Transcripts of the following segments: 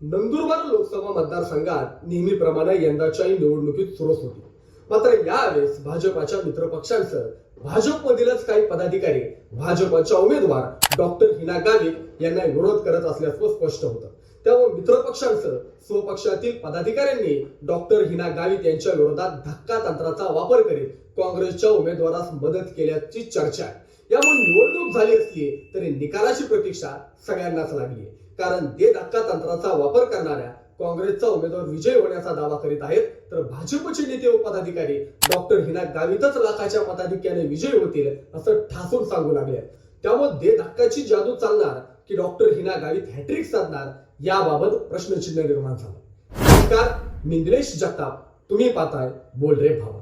नंदुरबार लोकसभा मतदारसंघात नेहमीप्रमाणे यंदाच्याही निवडणुकीत सुरूच होती. मात्र यावेळेस भाजपाच्या मित्रपक्षांसह भाजपमधीलच काही पदाधिकारी भाजपच्या उमेदवार डॉक्टर हिना गावित यांना विरोध करत असल्याचं स्पष्ट होतं. त्यामुळे मित्रपक्षांसह स्वपक्षातील पदाधिकाऱ्यांनी डॉक्टर हिना गावित यांच्या विरोधात धक्का तंत्राचा वापर करीत काँग्रेसच्या उमेदवारास मदत केल्याची चर्चा आहे. त्यामुळे निवडणूक झाली असली तरी निकालाची प्रतीक्षा सगळ्यांनाच लागली कारण दे धक्का तंत्राचा वापर करणाऱ्या काँग्रेसचा उमेदवार विजय होण्याचा दावा करीत आहेत तर भाजपचे नेते व पदाधिकारी डॉक्टर हिना गावितच लाखाच्या मताधिक्याने विजय होतील असं ठासून सांगू लागले त्यामुळे दे धक्काची जादू चालणार की डॉक्टर हिना गावित हॅट्रिक साधणार याबाबत प्रश्नचिन्ह निर्माण झालं. नमस्कार मी निलेश जगताप. तुम्ही पाहताय बोल रे भावा.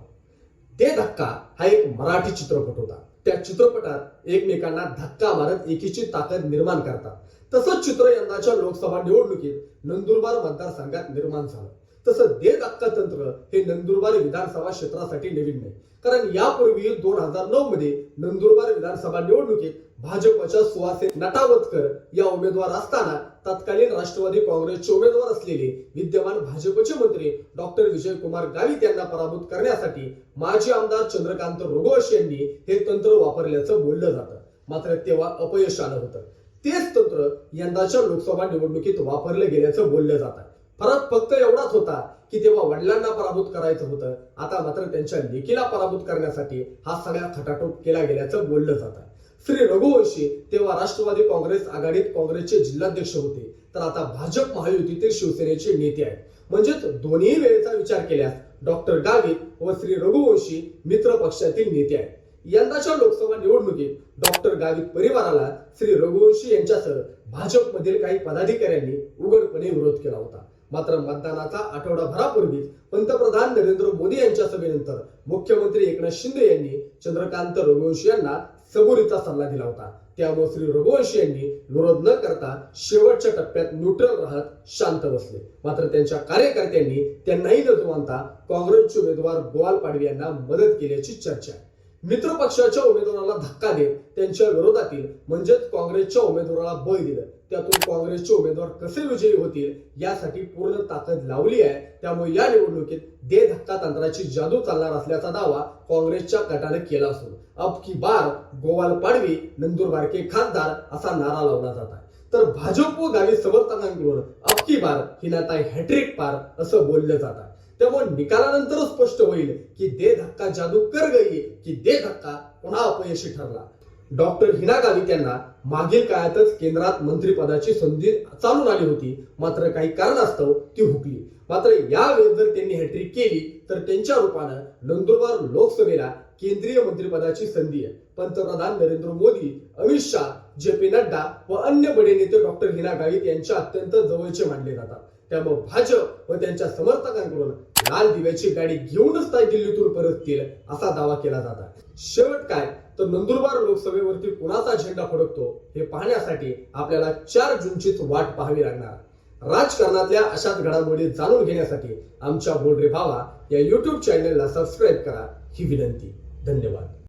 दे धक्का हा एक मराठी चित्रपट होता. त्या चित्रपटात एकमेकांना धक्का मारत एकीची ताकद निर्माण करतात. तसंच चित्र यंदाच्या लोकसभा निवडणुकीत नंदुरबार मतदारसंघात निर्माण झालं. तसं दे अक्का तंत्र हे नंदुरबार विधानसभा क्षेत्रासाठी नवीन नाही. कारण यापूर्वी दोन हजार नऊ मध्ये नंदुरबार विधानसभा निवडणुकीत भाजपच्या सुहासे नटावतकर या उमेदवार असताना तत्कालीन राष्ट्रवादी काँग्रेसचे उमेदवार असलेले विद्यमान भाजपचे मंत्री डॉक्टर विजयकुमार गावित यांना पराभूत करण्यासाठी माजी आमदार चंद्रकांत रोगवश यांनी हे तंत्र वापरल्याचं बोललं जातं. मात्र तेव्हा अपयश आलं होतं. तेच तंत्र यंदाच्या लोकसभा निवडणुकीत वापरलं गेल्याचं बोललं जात. आहे फरक फक्त एवढाच होता की तेव्हा वडिलांना पराभूत करायचं होतं. आता मात्र त्यांच्या लेकीला पराभूत करण्यासाठी हा सगळा खटाटोप केला गेल्याचं बोललं जात. आहे श्री रघुवंशी तेव्हा राष्ट्रवादी काँग्रेस आघाडीत काँग्रेसचे जिल्हाध्यक्ष होते. तर आता भाजप महायुतीतील शिवसेनेचे नेते आहेत. म्हणजेच दोन्ही वेळेचा विचार केल्यास डॉक्टर गावित व श्री रघुवंशी मित्र पक्षातील नेते आहेत. यंदाच्या लोकसभा निवडणुकीत डॉक्टर गावित परिवाराला श्री रघुवंशी यांच्यासह भाजपमधील काही पदाधिकाऱ्यांनी उघडपणे विरोध केला होता. मात्र मतदानाचा आठवडाभरापूर्वीच पंतप्रधान नरेंद्र मोदी यांच्या सभेनंतर मुख्यमंत्री एकनाथ शिंदे यांनी चंद्रकांत रघुवंशी यांना सबुरीचा सल्ला दिला होता. त्यामुळे श्री रघुवंशी यांनी विरोध न करता शेवटच्या टप्प्यात न्यूट्रल राहत शांत बसले. मात्र त्यांच्या कार्यकर्त्यांनी त्यांनाही न जुमानता काँग्रेसचे उमेदवार गोवाल पाडवी यांना मदत केल्याची चर्चा आहे. मित्र पक्षाच्या उमेदवाराला धक्का देत त्यांच्या विरोधातील म्हणजेच काँग्रेसच्या उमेदवाराला बळ दिलं. त्यातून काँग्रेसचे उमेदवार कसे विजयी होतील यासाठी पूर्ण ताकद लावली आहे. त्यामुळे या निवडणुकीत दे धक्का तंत्राची जादू चालणार असल्याचा दावा काँग्रेसच्या गटाने केला असून अब की बार गोवाल पाडवी नंदुरबार के खासदार असा नारा लावला जात आहे. तर भाजप व गावी समर्थकांकडून अब की बार ही हॅट्रिक पार असं बोललं जात आहे. त्यामुळे निकालानंतरच स्पष्ट होईल की दे धक्का जादू कर गई की दे धक्का पुन्हा अपयशी ठरला. डॉक्टर हिना गावित यांना मागील काळातच केंद्रात मंत्रिपदाची संधी चालून आली होती. मात्र काही कारणास्तव ती हुकली. मात्र यावेळेस जर त्यांनी हॅट्रिक केली तर त्यांच्या रूपानं नंदुरबार लोकसभेला केंद्रीय मंत्रिपदाची संधी आहे. पंतप्रधान नरेंद्र मोदी अमित शाह जे पी नड्डा व अन्य बडे नेते डॉक्टर हिना गावित यांच्या अत्यंत जवळचे मानले जातात. त्यामुळे भाजप व त्यांच्या समर्थकांकडून लाल दिव्याची गाडी घेऊनच त्या दिल्लीतून परततील असा दावा केला जात आहे. शेवट काय? तर नंदुरबार लोकसभेवरती कुणाचा झेंडा फडकतो हे पाहण्यासाठी आपल्याला चार जूनचीच वाट पाहावी लागणार. राजकारणातल्या अशाच घडामोडी जाणून घेण्यासाठी आमच्या बोलरे भावा या युट्यूब चॅनेलला सबस्क्राईब करा. ही विनंती. धन्यवाद.